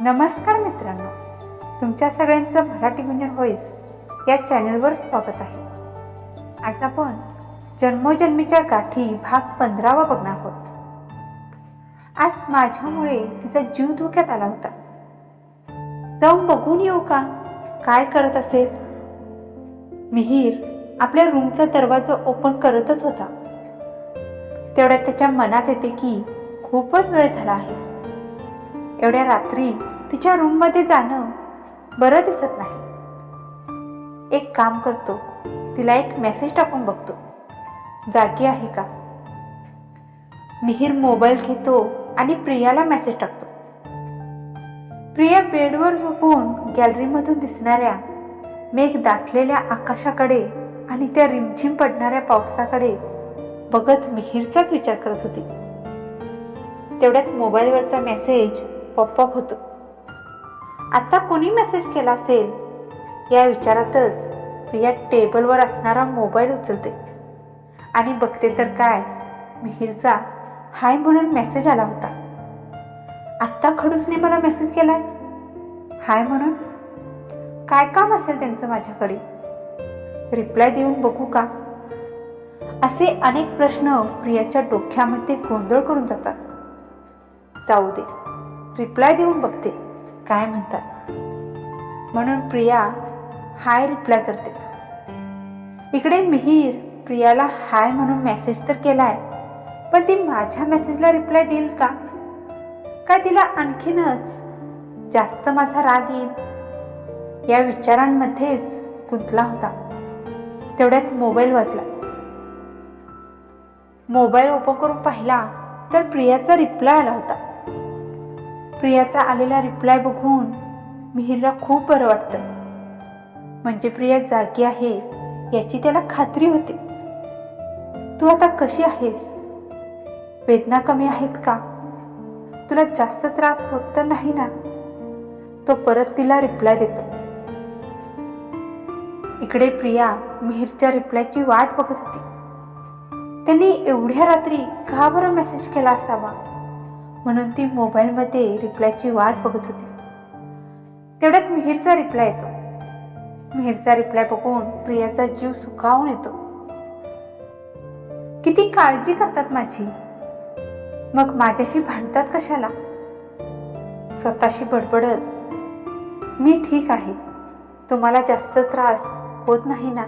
नमस्कार मित्रांनो. तुमच्या सगळ्यांचं मराठी गुंजन व्हॉईस या चॅनलवर स्वागत आहे. आज आपण जन्मोजन्मीच्या गाठी भाग पंधरावा बघणार आहोत. आज माझ्यामुळे तिचा जीव धोक्यात आला होता. जाऊन बघून येऊ का? काय करत असेल? मिहीर आपल्या रूमचा दरवाजा ओपन करतच होता. तेवढ्यात त्याच्या मनात येते की खूपच वेळ झाला आहे. एवढ्या रात्री तिच्या रूममध्ये जाणं बरं दिसत नाही. एक काम करतो तिला एक मेसेज टाकून बघतो. जागी आहे का? मिहीर मोबाईल घेतो आणि प्रियाला मेसेज टाकतो. प्रिया बेडवर झोपून गॅलरीमधून दिसणाऱ्या मेघ दाटलेल्या आकाशाकडे आणि त्या रिमझिम पडणाऱ्या पावसाकडे बघत मिहीरचाच विचार करत होती. तेवढ्यात मोबाईलवरचा मेसेज पॉपअप होतो. आता कोणी मेसेज केला असेल? या विचारातच प्रिया टेबलवर असणारा मोबाईल उचलते. आणि बघते तर काय? मिहीरचा हाय म्हणून मेसेज आला होता. आत्ता खडूसने मला मेसेज केलाय. हाय म्हणून? काय काम असेल त्यांचं माझ्याकडे? रिप्लाय देऊन बघू का? असे अनेक प्रश्न प्रियाच्या डोक्यामध्ये गोंधळ करून जातात. जाऊ दे. रिप्लाय देऊन बघते. काय म्हणतात? म्हणून प्रिया हाय रिप्लाय करते. इकडे मिहीर प्रियाला हाय म्हणून मेसेज तर केला आहे पण ती माझ्या मेसेजला रिप्लाय देईल का? काय तिला आणखीनच जास्त माझा राग येईल? या विचारांमध्येच गुंतला होता. तेवढ्यात मोबाईल वाजला. मोबाईल ओपन करून पाहिला तर प्रियाचा रिप्लाय आला होता. प्रियाचा आलेला रिप्लाय बघून मिहिरला खूप बरं वाटतं. म्हणजे प्रिया जागी आहे याची त्याला खात्री होती. तू आता कशी आहेस? वेदना कमी आहेत का? तुला जास्त त्रास होत तर नाही ना? तो परत तिला रिप्लाय देतो. इकडे प्रिया मिहिरच्या रिप्लायची वाट बघत होती. त्यांनी एवढ्या रात्री का बरं मेसेज केला असावा? म्हणून ती मोबाईलमध्ये रिप्लायची वाट बघत होती. तेवढ्यात मिहीरचा रिप्लाय येतो. मिहीरचा रिप्लाय बघून प्रियाचा जीव सुखावून येतो. किती काळजी करतात माझी. मग माझ्याशी भांडतात कशाला? स्वतःशी बडबडत. मी ठीक आहे. तुम्हाला जास्त त्रास होत नाही ना?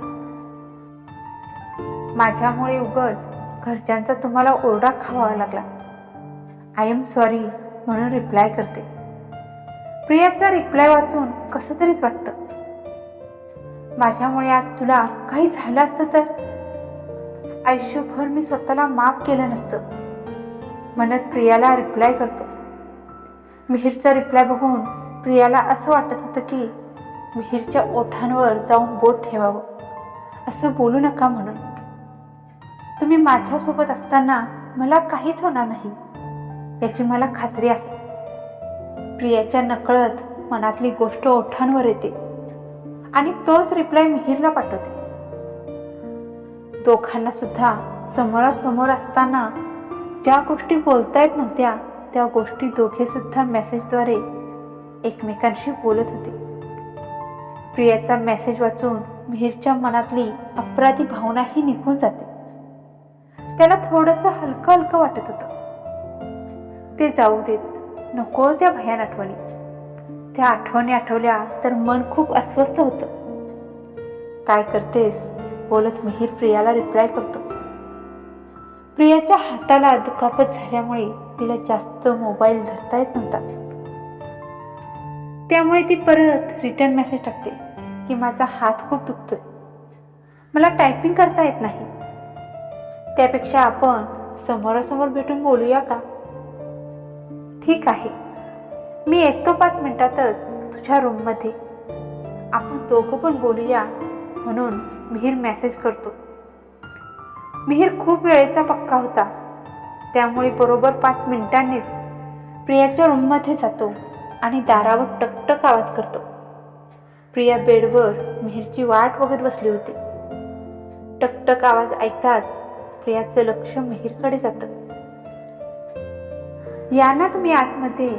माझ्यामुळे उगच घरच्यांचा तुम्हाला ओरडा खावावा लागला. आय एम सॉरी म्हणून रिप्लाय करते. प्रियाचा रिप्लाय वाचून कसं तरीच वाटतं. माझ्यामुळे आज तुला काही झालं असतं तर? आयुष्यभर मी स्वतःला माफ केलं नसतं. म्हणत प्रियाला रिप्लाय करतो. मिहीरचा रिप्लाय बघून प्रियाला असं वाटत होतं की मिहीरच्या ओठांवर जाऊन बोट ठेवावं. असं बोलू नका म्हणून. तुम्ही माझ्यासोबत असताना मला काहीच होणार नाही. याची मला खात्री आहे. प्रियाच्या नकळत मनातली गोष्ट ओठांवर येते आणि तोच रिप्लाय मिहीरला पाठवते. दोघांना सुद्धा समोरासमोर असताना ज्या गोष्टी बोलता येत नव्हत्या त्या गोष्टी दोघे सुद्धा मेसेजद्वारे एकमेकांशी बोलत होते. प्रियाचा मेसेज वाचून मिहीरच्या मनातली अपराधी भावनाही निघून जाते. त्याला थोडंसं हलकं हलकं वाटत होतं. ते जाऊ देत. नको त्या भयान आठवणी. त्या आठवणी आठवल्या तर मन खूप अस्वस्थ होतं. काय करतेस? बोलत मिहीर प्रियाला रिप्लाय करतो. प्रियाच्या हाताला दुखापत झाल्यामुळे तिला जास्त मोबाईल धरता येत नव्हता. त्यामुळे ती परत रिटर्न मेसेज टाकते की माझा हात खूप दुखतोय. मला टायपिंग करता येत नाही. त्यापेक्षा आपण समोरासमोर भेटून बोलूया का? ठीक आहे. मी येतो पाच मिनटातच तुझ्या रूममध्ये. आपण दोघं पण बोलूया म्हणून मिहीर मेसेज करतो. मिहीर खूप वेळेचा पक्का होता. त्यामुळे बरोबर पाच मिनिटांनीच प्रियाच्या रूममध्ये जातो आणि दारावर टकटक आवाज करतो. प्रिया बेडवर मिहीरची वाट बघत बसली होती. टकटक आवाज ऐकताच प्रियाचं लक्ष मिहीरकडे जातं. या ना तुम्ही आतमध्ये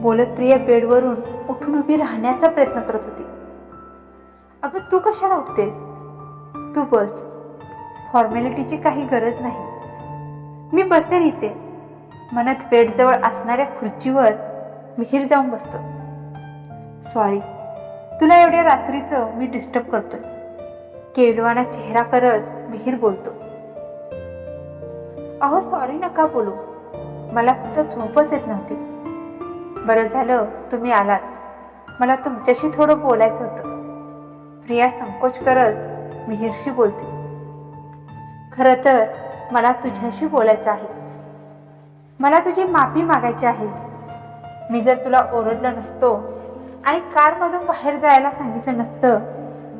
बोलत प्रिया बेडवरून उठून उभी राहण्याचा प्रयत्न करत होती. अगं तू कशाला उठतेस? तू बस. फॉर्मॅलिटीची काही गरज नाही. मी बसेन इथे. म्हणत बेडजवळ असणाऱ्या खुर्चीवर विहीर जाऊन बसतो. सॉरी तुला एवढ्या रात्रीचं मी डिस्टर्ब करतोय. केवलवाना चेहरा करत विहीर बोलतो. अहो सॉरी नका बोलू. मला सुद्धा झोपच येत नव्हती. बरं झालं तुम्ही आलात. मला तुमच्याशी थोडं बोलायचं होतं. प्रिया संकोच करत मिहिरशी बोलते. खरं तर मला तुझ्याशी बोलायचं आहे. मला तुझी माफी मागायची आहे. मी जर तुला ओरडलं नसतो आणि कारमधून बाहेर जायला सांगितलं नसतं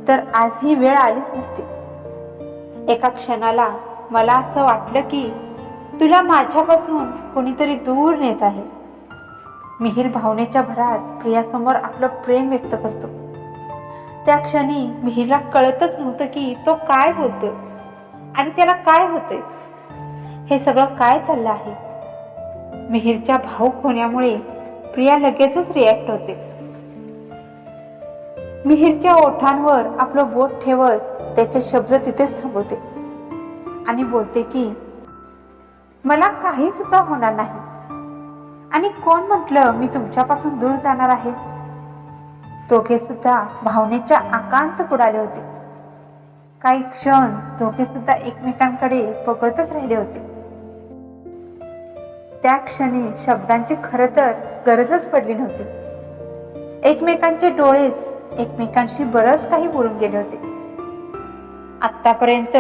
तर आज ही वेळ आलीच नसती. एका क्षणाला मला असं वाटलं की तुला माझ्यापासून कोणीतरी दूर नेत आहे. मिहीर भावनेच्या भरात प्रियासमोर आपलं प्रेम व्यक्त करतो. त्या क्षणी मिहीरला कळतच नव्हतं की तो काय बोलतोय आणि त्याला काय होतंय. हे सगळं काय चाललं आहे? मिहीरच्या भाऊक होण्यामुळे प्रिया लगेचच रिॲक्ट होते. मिहीरच्या ओठांवर आपलं बोट ठेवत त्याचे शब्द तिथेच थांबवते आणि बोलते की मला काही सुद्धा होणार नाही. आणि कोण म्हटलं मी तुमच्यापासून दूर जाणार आहे? दोघे सुद्धा भावनेच्या आकांत बुडाले होते. काही क्षण दोघे सुद्धा एकमेकांकडे बघतच राहिले होते. त्या क्षणी शब्दांची खरं तर गरजच पडली नव्हती. एकमेकांचे डोळेच एकमेकांशी बरंच काही बोलून गेले होते. आतापर्यंत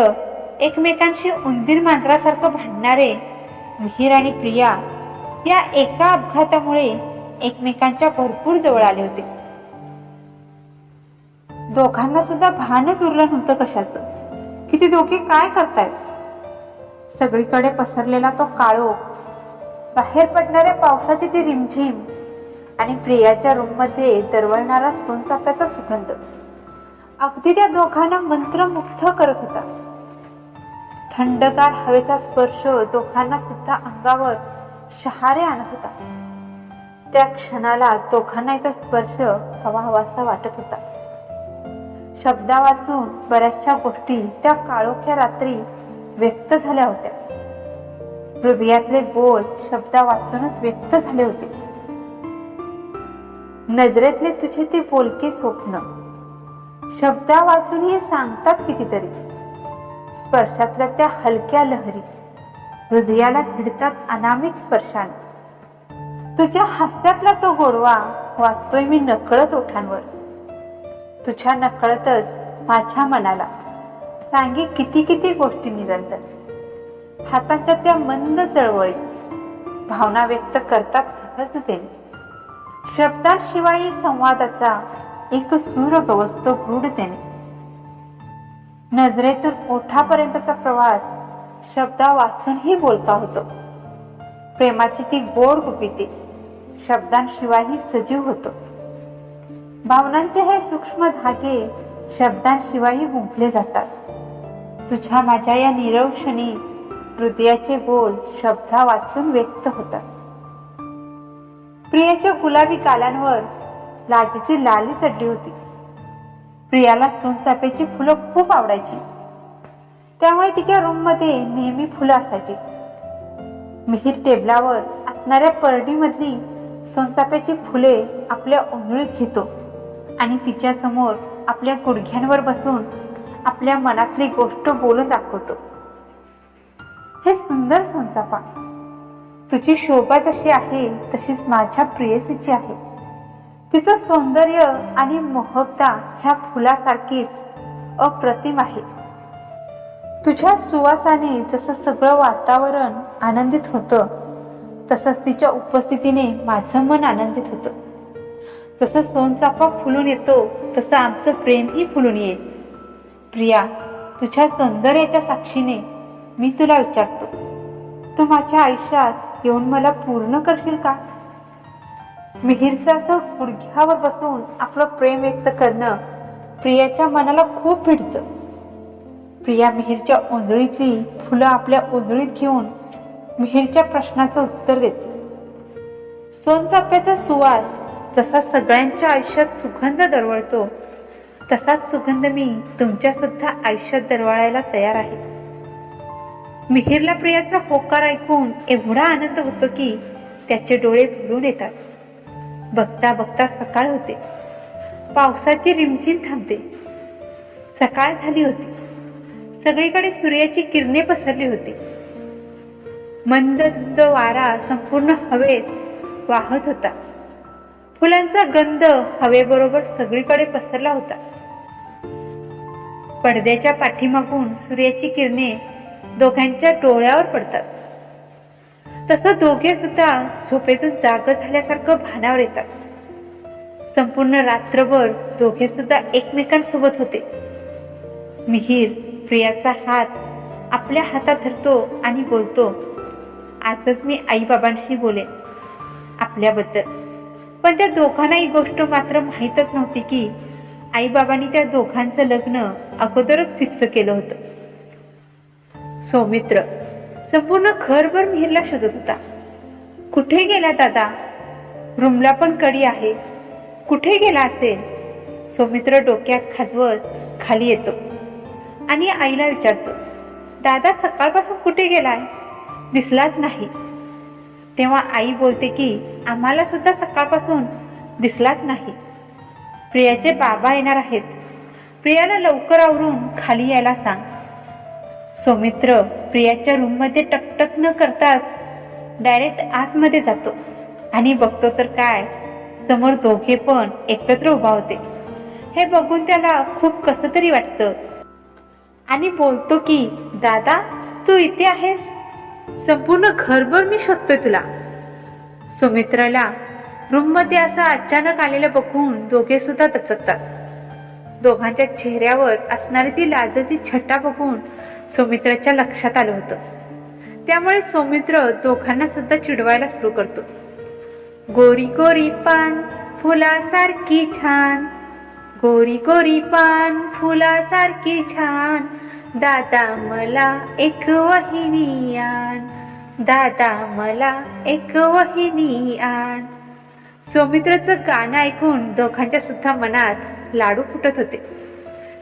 एकमेकांशी उंदीर मांजरासारखं भांडणारे मिहीर आणि प्रिया या एका अपघातामुळे एकमेकांच्या भरपूर जवळ आले होते. दोघांना सुद्धा भानच उरलं नव्हतं कशाचं. की ते दोघे काय करतायत? सगळीकडे पसरलेला तो काळो बाहेर पडणाऱ्या पावसाची ती रिमझिम आणि प्रियाच्या रूममध्ये दरवळणारा सोनचाफ्याचा सुगंध. अगदी त्या दोघांना मंत्रमुग्ध करत होता. थंडगार हवेचा स्पर्श दोघांना सुद्धा अंगावर शहारे आणत होता. त्या क्षणाला दोघांना तो स्पर्श हवा हवासा वाटत होता. शब्दा वाचून बऱ्याचशा गोष्टी त्या काळोख्या रात्री व्यक्त झाल्या होत्या. हृदयातले बोल शब्दा वाचूनच व्यक्त झाले होते. नजरेतले तुझे ते बोलके स्वप्न. शब्दा वाचूनही सांगतात कितीतरी. स्पर्शातल्या त्या हलक्या लहरी हृदयाला भिडतात अनामिक स्पर्शाने. तुझ्या हास्यातला तो गोडवा वाचतोय मी नकळत ओठांवर. तुझ्या नकळतच माझ्या मनाला सांगे किती किती गोष्टी निरंतर. हाताच्या त्या मंद चळवळीत भावना व्यक्त करतात सहजतेने शब्दांशिवाय संवादाचा एक सूर गवसतो गूढतेने नजरेतून ओठापर्यंतचा प्रवास शब्दा वाचूनही बोलता होतो. प्रेमाची ती गोड गुपिते शब्दांशिवायही सजीव होतो. भावनांचे हे सूक्ष्म धागे शब्दांशिवायही गुंफले जातात. तुझ्या माझ्या या निरव क्षणी हृदयाचे बोल शब्दा वाचून व्यक्त होतात. प्रियाच्या गुलाबी कालांवर लाजेची लाली चढली होती. प्रियाला सोनचाफ्याची फुलं खूप आवडायची. त्यामुळे तिच्या रूममध्ये नेहमी फुलं असायची. मिहीर टेबलावर असणाऱ्या परडीमधली सोनचाफ्याची फुले आपल्या ओंजळीत घेतो आणि तिच्या समोर आपल्या गुडघ्यांवर बसून आपल्या मनातली गोष्ट बोलून दाखवतो. हे सुंदर सोनचाफा तुझी शोभा जशी आहे तशीच माझ्या प्रेयसीची आहे. तिचं सौंदर्य आणि मोहकता ह्या फुलासारखीच अप्रतिम आहे. तुझ्या सुवासाने जसं सगळं वातावरण आनंदित होतं तसंच तिच्या उपस्थितीने माझं मन आनंदित होतं. जसं सोनचाफा फुलून येतो तसं आमचं प्रेमही फुलून येईल. प्रिया तुझ्या सौंदर्याच्या साक्षीने मी तुला विचारतो. तू माझ्या आयुष्यात येऊन मला पूर्ण करशील का? मिहीरचं असं गुडघ्यावर बसून आपलं प्रेम व्यक्त करणं प्रियाच्या मनाला खूप भिडतं. प्रिया मिहीरच्या ओंजळीतली फुलं आपल्या ओंजळीत घेऊन मिहीरच्या प्रश्नाचं उत्तर देते. सोनचाफ्याचा सुवास जसा सगळ्यांच्या आयुष्यात सुगंध दरवळतो तसाच सुगंध मी तुमच्या सुद्धा आयुष्यात दरवळायला तयार आहे. मिहिरला प्रियाचा होकार ऐकून एवढा आनंद होतो की त्याचे डोळे भरून येतात. बघता बघता सकाळ होते. पावसाची रिमझिम थांबते. सकाळ झाली होती. सगळीकडे सूर्याची किरणे पसरली होती. मंद धुंद वारा संपूर्ण हवेत वाहत होता. फुलांचा गंध हवेबरोबर सगळीकडे पसरला होता. पडद्याच्या पाठीमागून सूर्याची किरणे दोघांच्या डोळ्यावर पडतात. तसं दोघे सुद्धा झोपेतून जाग झाल्यासारखं भानावर येतात. संपूर्ण रात्रभर दोघे सुद्धा एकमेकांसोबत होते. मिहीर प्रियाचा हात आपल्या हातात धरतो आणि बोलतो आजच मी आईबाबांशी बोलेन आपल्याबद्दल. पण त्या दोघांना ही गोष्ट मात्र माहीतच नव्हती की आईबाबांनी त्या दोघांचं लग्न अगोदरच फिक्स केलं होतं. सौमित्र संपूर्ण घरभर मिहिरला शोधत होता. कुठे गेला दादा? रूमला पण कडी आहे. कुठे गेला असेल? सौमित्र डोक्यात खाजवत खाली येतो. आणि आईला विचारतो दादा सकाळपासून कुठे गेलाय? दिसलाच नाही. तेव्हा आई बोलते की आम्हाला सुद्धा सकाळपासून दिसलाच नाही. प्रियाचे बाबा येणार आहेत. प्रियाला लवकर आवरून खाली यायला सांग. सौमित्र प्रियाच्या रूममध्ये टकटक न करताच डायरेक्ट आतमध्ये जातो. आणि बघतो तर काय समोर दोघे पण एकत्र उभा होते. हे बघून त्याला खूप कसं तरी वाटतं. आणि बोलतो की दादा तू इथे आहेस? संपूर्ण घरभर मी शोधतोय तुला. सुमित्राला रूममध्ये असं अचानक आलेलं बघून दोघे सुद्धा दचकतात. दोघांच्या चेहऱ्यावर असणारी ती लाजाची छटा बघून सौमित्राच्या लक्षात आलं होतं. त्यामुळे सौमित्र दोघांना सुद्धा चिडवायला सुरू करतो. गोरी गोरी पान फुलासारखी छान. गोरी गोरी पान फुलासारखी छान. दादा मला एक वहिनी आण. दादा मला एक वहिनी आण. सौमित्राचं गाणं ऐकून दोघांच्या सुद्धा मनात लाडू फुटत होते.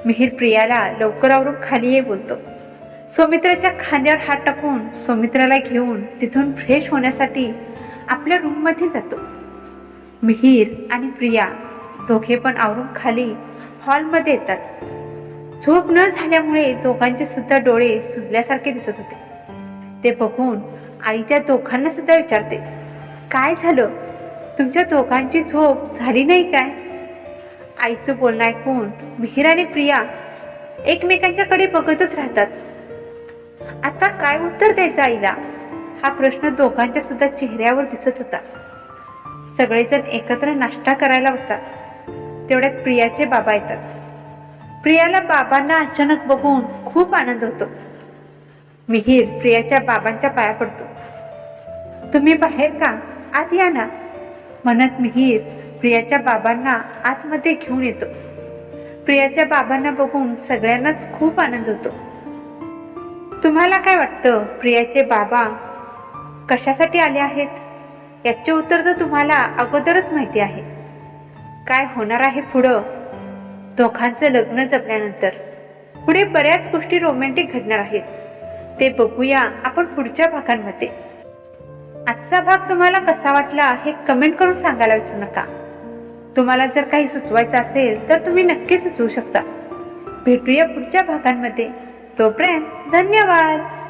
मिहीर प्रियाला लवकर आवरून खाली ये बोलतो. सौमित्राच्या खांद्यावर हात टाकून सौमित्राला घेऊन तिथून फ्रेश होण्यासाठी आपल्या रूममध्ये जातो. मिहीर आणि प्रिया दोघे पण आवरून खाली हॉलमध्ये येतात. झोप न झाल्यामुळे दोघांचे सुद्धा डोळे सुजल्यासारखे दिसत होते. ते बघून आई त्या दोघांना सुद्धा विचारते काय झालं? तुमच्या दोघांची झोप झाली नाही काय? आईचं बोलणं ऐकून मिहीर आणि प्रिया एकमेकांच्याकडे बघतच राहतात. आता काय उत्तर द्यायचं आईला? हा प्रश्न दोघांच्या सुद्धा चेहऱ्यावर दिसत होता. सगळेजण एकत्र नाश्ता करायला बसतात. तेवढ्यात प्रियाचे बाबा येतात. प्रियाला बाबांना अचानक बघून खूप आनंद होतो. मिहीर प्रियाच्या बाबांच्या पाया पडतो. तुम्ही बाहेर का? आत या ना म्हणत मिहीर प्रियाच्या बाबांना आतमध्ये घेऊन येतो. प्रियाच्या बाबांना बघून सगळ्यांनाच खूप आनंद होतो. तुम्हाला काय वाटतं? प्रियाचे बाबा कशासाठी आले आहेत? याचे उत्तर तर तुम्हाला अगोदरच माहिती आहे. काय होणार आहे पुढं? दोघांचं लग्न जपल्यानंतर. पुढे बऱ्याच गोष्टी रोमॅन्टिक घडणार आहेत. ते बघूया आपण पुढच्या भागांमध्ये. आजचा भाग तुम्हाला कसा वाटला हे कमेंट करून सांगायला विसरू नका. तुम्हाला जर काही सुचवायचं असेल तर तुम्ही नक्की सुचवू शकता. भेटूया पुढच्या भागांमध्ये. तोपर्यंत धन्यवाद.